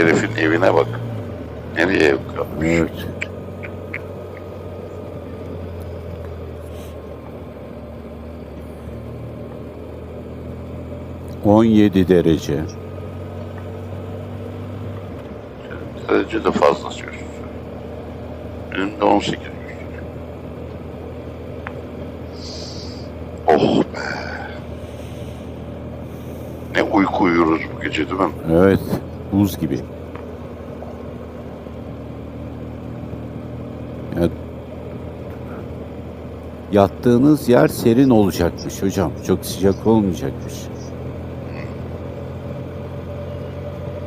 Herifin evine bak. Nereye ev kalmış? Evet. On yedi derece. Derece de fazla sürüyorsun. Benim de 18. Oh be. Ne uyku uyuyoruz bu gece değil mi? Evet. Buz gibi. Yattığınız yer serin olacakmış hocam. Çok sıcak olmayacakmış.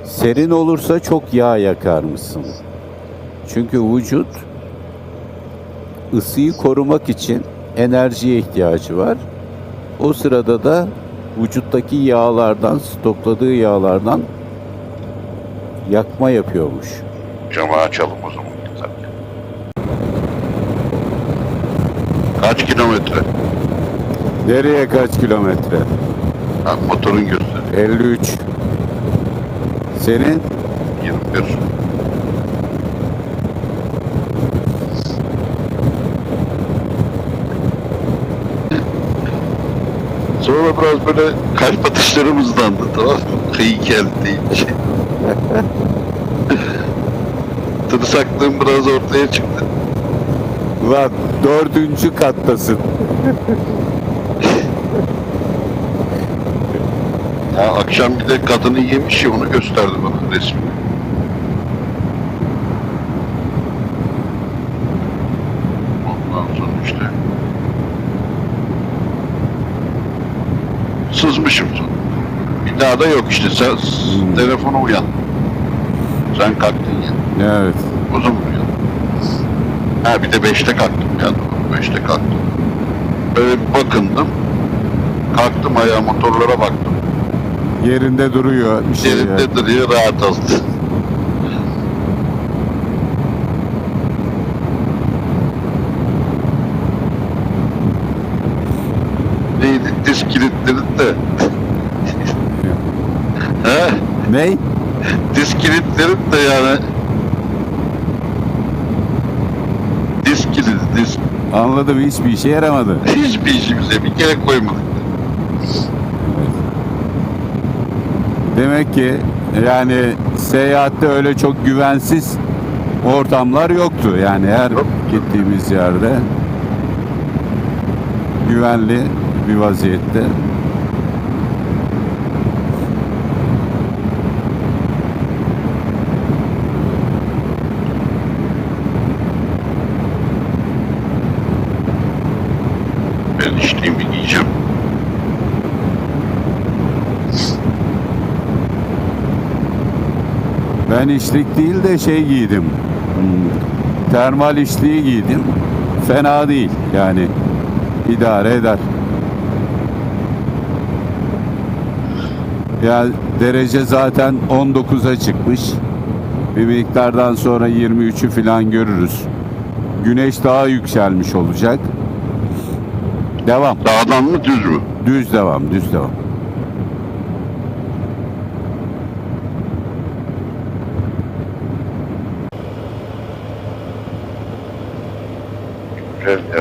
Serin olursa çok yağ yakar mısın? Çünkü vücut ısıyı korumak için enerjiye ihtiyacı var. O sırada da vücuttaki yağlardan, stokladığı yağlardan yakma yapıyormuş. Camı açalım o zaman. Kaç kilometre? Nereye kaç kilometre? Ha, motorun gösteriyor. 53. Senin 21. Sonra biraz böyle kalp atışlarımız hızlandı tamam mı? Kıyı geldiğince. Tırsaklığım biraz ortaya çıktı. Lan dördüncü kattasın. Ya akşam bir de kadını yemiş ya onu gösterdi bana resmi. Ondan sonra işte sızmışım. Bir daha da yok işte sen telefona uyan. Sen kalktın ya. Evet. Zaman uyan. Ha bir de beşte kalktım ya. Beşte kalktım. Böyle bir bakındım. Kalktım ayağa motorlara baktım. Yerinde duruyor. Bir şey Yerinde yani. duruyor rahat oldu. Neydi? Disk kilitlerin de. He? Ney? Disk kilitlerin de yani. Disk kilidi, disk. Anladım hiçbir işe yaramadı. Hiçbir işimize bir kere koymadık. Demek ki yani seyahatte öyle çok güvensiz ortamlar yoktu. Yani her Yok. gittiğimiz yerde güvenli bir vaziyette. Ben içlik değil de şey giydim. Hmm, Termal içliği giydim. Fena değil yani idare eder. Ya derece zaten 19'a çıkmış. Bir miktardan sonra 23'ü falan görürüz. Güneş daha yükselmiş olacak. Devam. Dağdan mı düz mü? Düz devam, düz devam.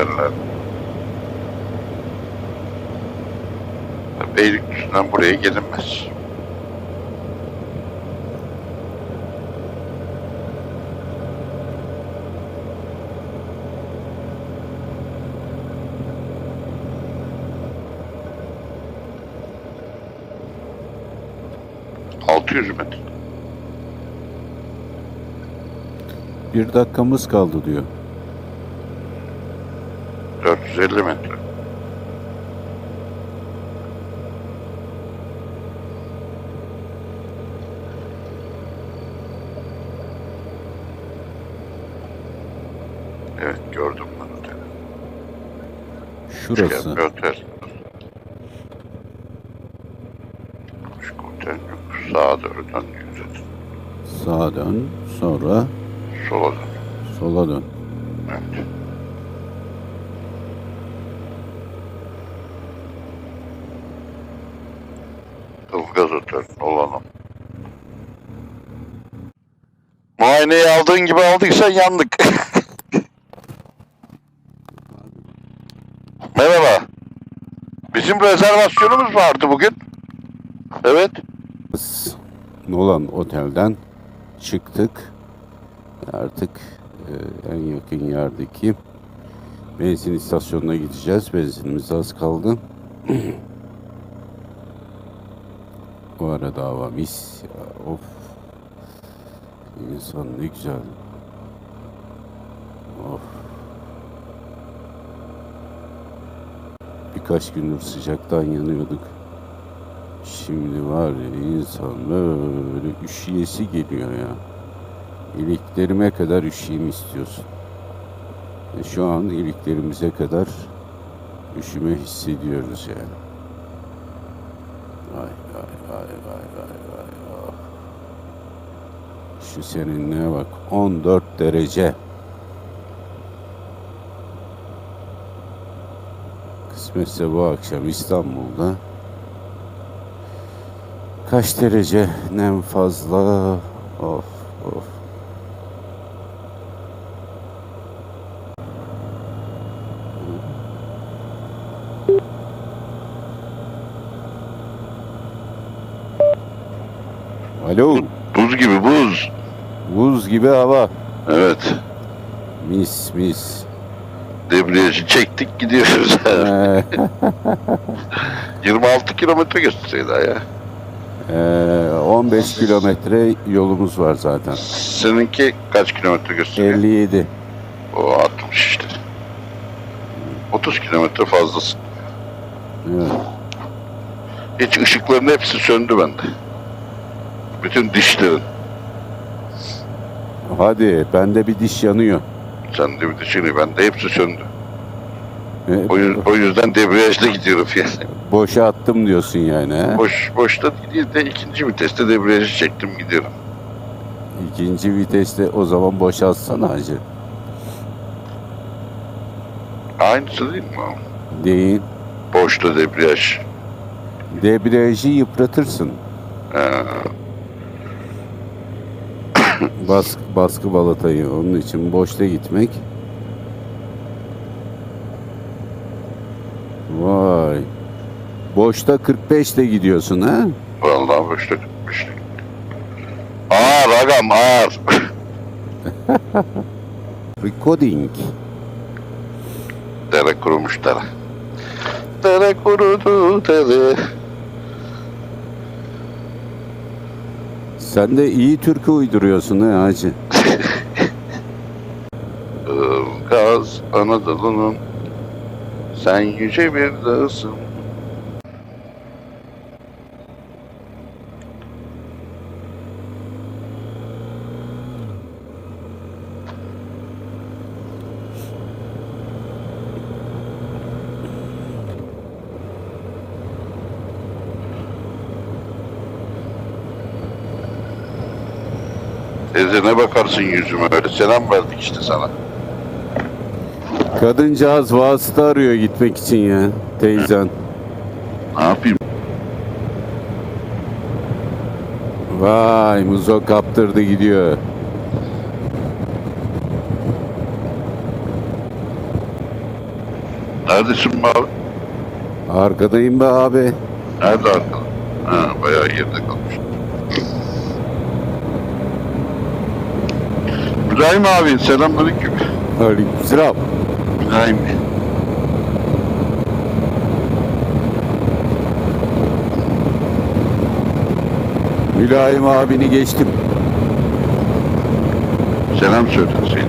Güzel yerler. Beylikdüzü'nden buraya gelinmez. Altı yüz. Bir dakikamız kaldı diyor. 450 metre. Evet gördüm ben oteli. Şurası. Üçgen bir otel. Başka otel yok. Sağa doğru dön. Sağa dön, sonra Sola dön. sola dön. Evet. Ilgaz Otel, Olanım. Muayeneyi aldığın gibi aldıysan yandık. Merhaba. Bizim rezervasyonumuz vardı bugün. Evet. Nolan Otel'den çıktık. Artık e, en yakın yerdeki benzin istasyonuna gideceğiz. Benzinimiz az kaldı. Bu arada hava mis. Ya, of. İnsan ne güzel. Of. Birkaç gündür sıcaktan yanıyorduk. Şimdi var ya insan böyle üşüyesi geliyor ya. İliklerime kadar üşüyeyim istiyorsun. E şu an iliklerimize kadar üşüme hissediyoruz yani. Ay ay ay ay ay ay. ah. Şu serinliğe bak 14 derece. Kısmetse bu akşam İstanbul'da Kaç derece nem fazla? Of of. Alo, Buz gibi buz. buz gibi hava. Evet. Mis mis. Debriyajı çektik gidiyoruz. Ee, 26 kilometre gösteriyor daha ya. ee, 15 kilometre yolumuz var zaten. Seninki kaç kilometre gösteriyor? 57. O 60 işte. 30 kilometre fazlası. Evet. Hiç ışıkların hepsi söndü bende. Bütün dişlerin. Hadi bende bir diş yanıyor. Sen de bir dişini bende hepsi söndü. Ee, O, yüz- o yüzden debriyajla gidiyorum yani. Boşa attım diyorsun yani. He? Boş, boşta değil de ikinci viteste debriyajı çektim gidiyorum. İkinci viteste o zaman boşaltsana hacı. Aynısı değil mi? Değil. Boşta debriyaj. Debriyajı yıpratırsın. Ee, Bas, baskı balatayı. Onun için boşta gitmek. Vay. Boşta 45 ile gidiyorsun ha? vallahi boşta gitmiştik. Ağır agam ağır. Recording. dere kurumuş dere. Dere kurudu dere. Sen de iyi türkü uyduruyorsun ha hacı. Ilgaz Anadolu'nun sen yüce bir dağısın. Teyze ne bakarsın yüzüme öyle selam verdik işte sana. Kadıncağız vasıta arıyor gitmek için ya. Teyzen. Ne yapayım? Vay muzo kaptırdı gidiyor. Neredesin be abi? Arkadayım be abi. Nerede arkada? Ha, bayağı yerde kalmış. İbrahim abi selamünaleyküm. Aleykümselam. İbrahim. Mülayim abini geçtim. Selam söylesin.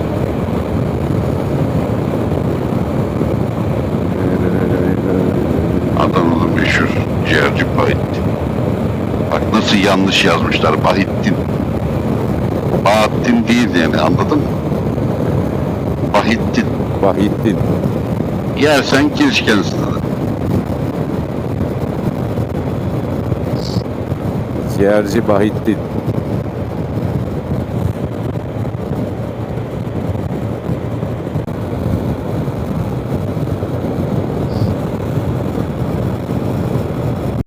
Adanalı meşhur ciğerci Bahittin. Bak nasıl yanlış yazmışlar Bahittin. Bahattin değil yani anladın mı? Bahittin. Bahittin. Yersen kirşkensin. Ciğerci Bahittin.